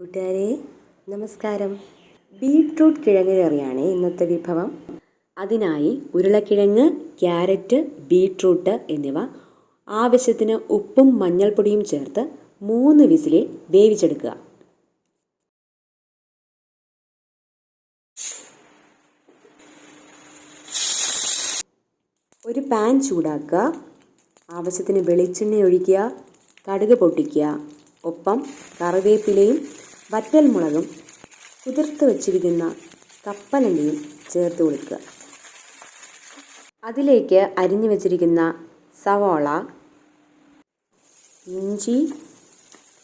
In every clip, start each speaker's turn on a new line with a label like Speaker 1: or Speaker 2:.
Speaker 1: കൂട്ടുകാരെ നമസ്കാരം. ബീട്രൂട്ട് കിഴങ്ങ് കറിയാണ് ഇന്നത്തെ വിഭവം. അതിനായി ഉരുളക്കിഴങ്ങ് ക്യാരറ്റ് ബീട്രൂട്ട് എന്നിവ ആവശ്യത്തിന് ഉപ്പും മഞ്ഞൾപ്പൊടിയും ചേർത്ത് മൂന്ന് വിസിലിൽ വേവിച്ചെടുക്കുക. ഒരു പാൻ ചൂടാക്കുക. ആവശ്യത്തിന് വെളിച്ചെണ്ണ ഒഴിക്കുക. കടുക് പൊട്ടിക്കുക. ഒപ്പം കറിവേപ്പിലയും വറ്റൽമുളകും കുതിർത്ത് വച്ചിരിക്കുന്ന കപ്പലണ്ടിയും ചേർത്ത് കൊടുക്കുക. അതിലേക്ക് അരിഞ്ഞു വച്ചിരിക്കുന്ന സവാള ഇഞ്ചി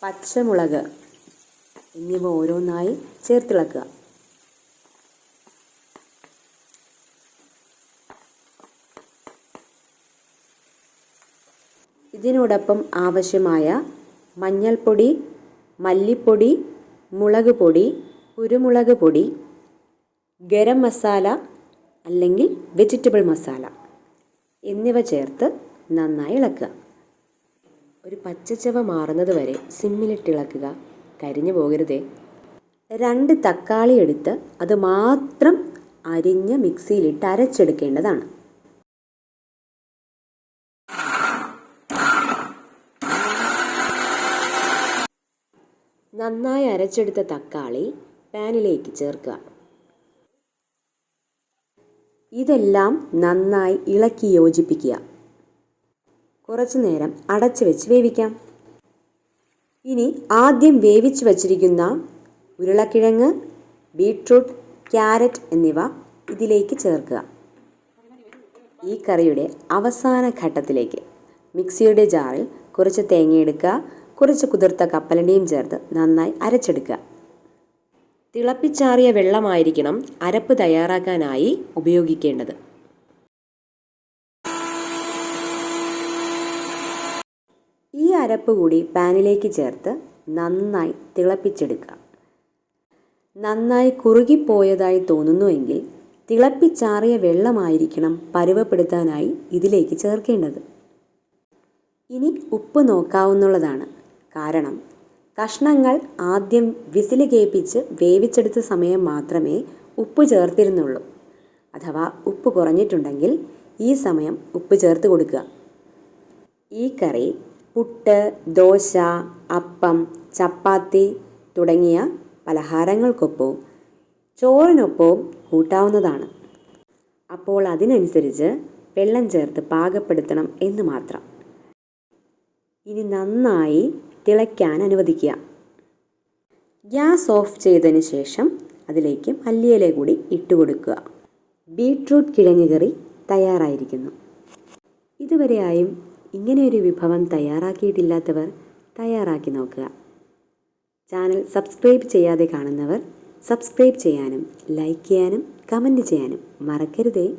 Speaker 1: പച്ചമുളക് എന്നിവ ഓരോന്നായി ചേർത്തിളക്കുക. ഇതിനോടൊപ്പം ആവശ്യമായ മഞ്ഞൾപ്പൊടി മല്ലിപ്പൊടി മുളക് പൊടി കുരുമുളക് പൊടി ഗരം മസാല അല്ലെങ്കിൽ വെജിറ്റബിൾ മസാല എന്നിവ ചേർത്ത് നന്നായി ഇളക്കുക. ഒരു പച്ചച്ചവ മാറുന്നത് വരെ സിമ്മിലിട്ട് ഇളക്കുക. കരിഞ്ഞു പോകരുതേ. രണ്ട് തക്കാളി എടുത്ത് അത് മാത്രം അരിഞ്ഞ് മിക്സിയിലിട്ട് അരച്ചെടുക്കേണ്ടതാണ്. നന്നായി അരച്ചെടുത്ത തക്കാളി പാനിലേക്ക് ചേർക്കുക. ഇതെല്ലാം നന്നായി ഇളക്കി യോജിപ്പിക്കുക. കുറച്ചു നേരം അടച്ചു വെച്ച് വേവിക്കാം. ഇനി ആദ്യം വേവിച്ച് വച്ചിരിക്കുന്ന ഉരുളക്കിഴങ്ങ് ബീട്രൂട്ട് ക്യാരറ്റ് എന്നിവ ഇതിലേക്ക് ചേർക്കുക. ഈ കറിയുടെ അവസാന ഘട്ടത്തിലേക്ക് മിക്സിയുടെ ജാറിൽ കുറച്ച് തേങ്ങ എടുക്കുക. കുറച്ച് കുതിർത്ത കപ്പലണ്ടിയും ചേർത്ത് നന്നായി അരച്ചെടുക്കുക. തിളപ്പിച്ചാറിയ വെള്ളമായിരിക്കണം അരപ്പ് തയ്യാറാക്കാനായി ഉപയോഗിക്കേണ്ടത്. ഈ അരപ്പ് കൂടി പാനിലേക്ക് ചേർത്ത് നന്നായി തിളപ്പിച്ചെടുക്കുക. നന്നായി കുറുകിപ്പോയതായി തോന്നുന്നുവെങ്കിൽ തിളപ്പിച്ചാറിയ വെള്ളമായിരിക്കണം പരുവപ്പെടുത്താനായി ഇതിലേക്ക് ചേർക്കേണ്ടത്. ഇനി ഉപ്പ് നോക്കാവുന്നതാണ്. കാരണം കഷ്ണങ്ങൾ ആദ്യം വിസിൽ കേൾപ്പിച്ച് വേവിച്ചെടുത്ത സമയം മാത്രമേ ഉപ്പ് ചേർത്തിരുന്നുള്ളൂ. അഥവാ ഉപ്പ് കുറഞ്ഞിട്ടുണ്ടെങ്കിൽ ഈ സമയം ഉപ്പ് ചേർത്ത് കൊടുക്കുക. ഈ കറി പുട്ട് ദോശ അപ്പം ചപ്പാത്തി തുടങ്ങിയ പലഹാരങ്ങൾക്കൊപ്പവും ചോറിനൊപ്പവും കൂട്ടാവുന്നതാണ്. അപ്പോൾ അതിനനുസരിച്ച് വെള്ളം ചേർത്ത് പാകപ്പെടുത്തണം എന്ന് മാത്രം. ഇനി നന്നായി തിളയ്ക്കാൻ അനുവദിക്കുക. ഗ്യാസ് ഓഫ് ചെയ്തതിന് ശേഷം അതിലേക്ക് മല്ലിയില കൂടി ഇട്ട് കൊടുക്കുക. ബീട്രൂട്ട് കിഴങ്ങുകറി തയ്യാറായിരിക്കുന്നു. ഇതുവരെയായും ഇങ്ങനെ ഒരു വിഭവം തയ്യാറാക്കിയിട്ടില്ലാത്തവർ തയ്യാറാക്കി നോക്കുക. ചാനൽ സബ്സ്ക്രൈബ് ചെയ്യാതെ കാണുന്നവർ സബ്സ്ക്രൈബ് ചെയ്യാനും ലൈക്ക് ചെയ്യാനും കമന്റ് ചെയ്യാനും മറക്കരുതേ.